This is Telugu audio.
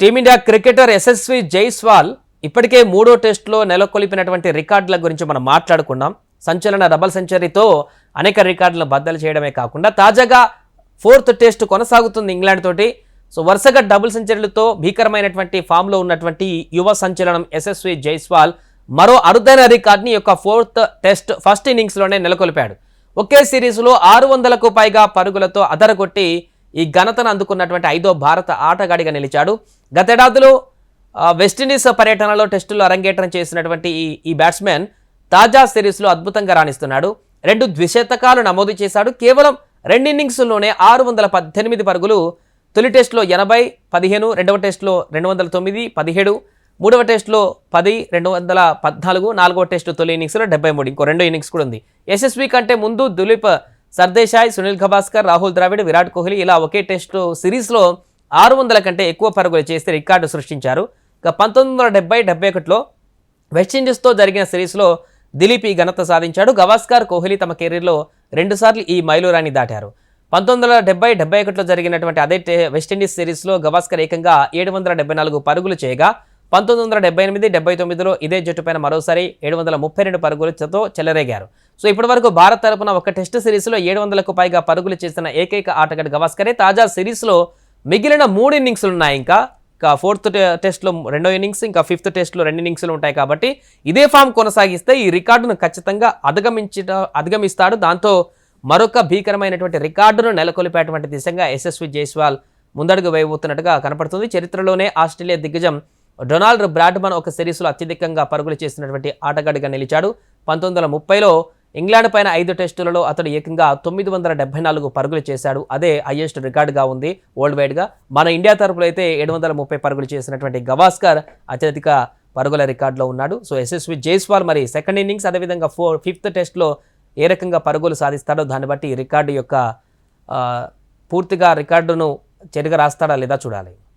టీమిండియా క్రికెటర్ యశస్వి జైస్వాల్ ఇప్పటికే మూడో టెస్టులో నెలకొల్పినటువంటి రికార్డుల గురించి మనం మాట్లాడుకున్నాం. సంచలన డబల్ సెంచరీతో అనేక రికార్డులను బద్దలు చేయడమే కాకుండా తాజాగా ఫోర్త్ టెస్ట్ కొనసాగుతుంది ఇంగ్లాండ్ తోటి. సో వరుసగా డబుల్ సెంచరీలతో భీకరమైనటువంటి ఫామ్లో ఉన్నటువంటి యువ సంచలనం యశస్వి జైస్వాల్ మరో అరుదైన రికార్డ్ని యొక్క ఫోర్త్ టెస్ట్ ఫస్ట్ ఇన్నింగ్స్లోనే నెలకొల్పాడు. ఒకే సిరీస్లో ఆరు వందలకు పైగా పరుగులతో అదరగొట్టి ఈ ఘనతను అందుకున్నటువంటి ఐదో భారత ఆటగాడిగా నిలిచాడు. గతేడాదిలో వెస్టిండీస్ పర్యటనలో టెస్టులో అరంగేట్రం చేసినటువంటి ఈ ఈ బ్యాట్స్మెన్ తాజా సిరీస్లో అద్భుతంగా రాణిస్తున్నాడు. రెండు ద్విశతకాలు నమోదు చేశాడు. కేవలం రెండు ఇన్నింగ్స్లోనే ఆరు వందల పద్దెనిమిది పరుగులు తొలి టెస్టులో ఎనభై పదిహేను రెండవ టెస్టులో రెండు వందల తొమ్మిది పదిహేడు మూడవ టెస్టులో పది రెండు వందల పద్నాలుగు నాలుగవ టెస్టు తొలి ఇన్నింగ్స్లో డెబ్బై మూడు ఇంకో రెండో ఇన్నింగ్స్ కూడా ఉంది. యశస్వి కంటే ముందు దులీప్ సర్దేశాయ్ సునీల్ గవాస్కర్ రాహుల్ ద్రావిడ్ విరాట్ కోహ్లీ ఇలా ఒకే టెస్టు సిరీస్లో ఆరు వందల కంటే ఎక్కువ పరుగులు చేస్తే రికార్డు సృష్టించారు. ఇక పంతొమ్మిది వందల డెబ్బై డెబ్బై ఒకటిలో వెస్టిండీస్తో జరిగిన సిరీస్లో దిలీప్ ఈ ఘనత సాధించాడు. గవాస్కర్ కోహ్లీ తమ కెరీర్లో రెండుసార్లు ఈ మైలురాన్ని దాటారు. పంతొమ్మిది వందల డెబ్బై డెబ్బై ఒకటిలో జరిగినటువంటి అదే వెస్టిండీస్ సిరీస్లో గవాస్కర్ ఏకంగా ఏడు వందల డెబ్బై నాలుగు పరుగులు చేయగా పంతొమ్మిది వందల డెబ్బై ఎనిమిది డెబ్బై తొమ్మిదిలో ఇదే జట్టుపైన మరోసారి ఏడు వందల ముప్పై రెండు పరుగులతో చెలరేగారు. సో ఇప్పటివరకు భారత్ తరపున ఒక టెస్ట్ సిరీస్లో ఏడు వందలకు పైగా పరుగులు చేసిన ఏకైక ఆటగాడు గవాస్కరే. తాజా సిరీస్లో మిగిలిన మూడు ఇన్నింగ్స్లు ఉన్నాయి ఇంకా. ఇంకా ఫోర్త్ టెస్ట్లో రెండో ఇన్నింగ్స్ ఇంకా ఫిఫ్త్ టెస్ట్లో రెండు ఇన్నింగ్స్లు ఉంటాయి కాబట్టి ఇదే ఫామ్ కొనసాగిస్తే ఈ రికార్డును ఖచ్చితంగా అధిగమించట అధిగమిస్తాడు. దాంతో మరొక భీకరమైనటువంటి రికార్డును నెలకొల్పేటువంటి దిశగా యశస్వి జైస్వాల్ ముందడుగు వేయబోతున్నట్టుగా కనపడుతుంది. చరిత్రలోనే ఆస్ట్రేలియా దిగ్గజం డొనాల్డ్ బ్రాడ్మన్ ఒక సిరీస్లో అత్యధికంగా పరుగులు చేసినటువంటి ఆటగాడిగా నిలిచాడు. పంతొమ్మిది వందల ముప్పైలో ఇంగ్లాండ్ పైన ఐదు టెస్టులలో అతడు ఏకంగా తొమ్మిది వందల డెబ్బై నాలుగు పరుగులు చేశాడు. అదే హైయెస్ట్ రికార్డుగా ఉంది వరల్డ్ వైడ్గా. మన ఇండియా తరపులో అయితే ఏడు వందల ముప్పై పరుగులు చేసినటువంటి గవాస్కర్ అత్యధిక పరుగుల రికార్డులో ఉన్నాడు. సో యశస్వి జైస్వాల్ మరి సెకండ్ ఇన్నింగ్స్ అదేవిధంగా ఫోర్ ఫిఫ్త్ టెస్ట్లో ఏ రకంగా పరుగులు సాధిస్తాడో దాన్ని బట్టి రికార్డు యొక్క పూర్తిగా రికార్డును చెరుగా రాస్తాడా లేదా చూడాలి.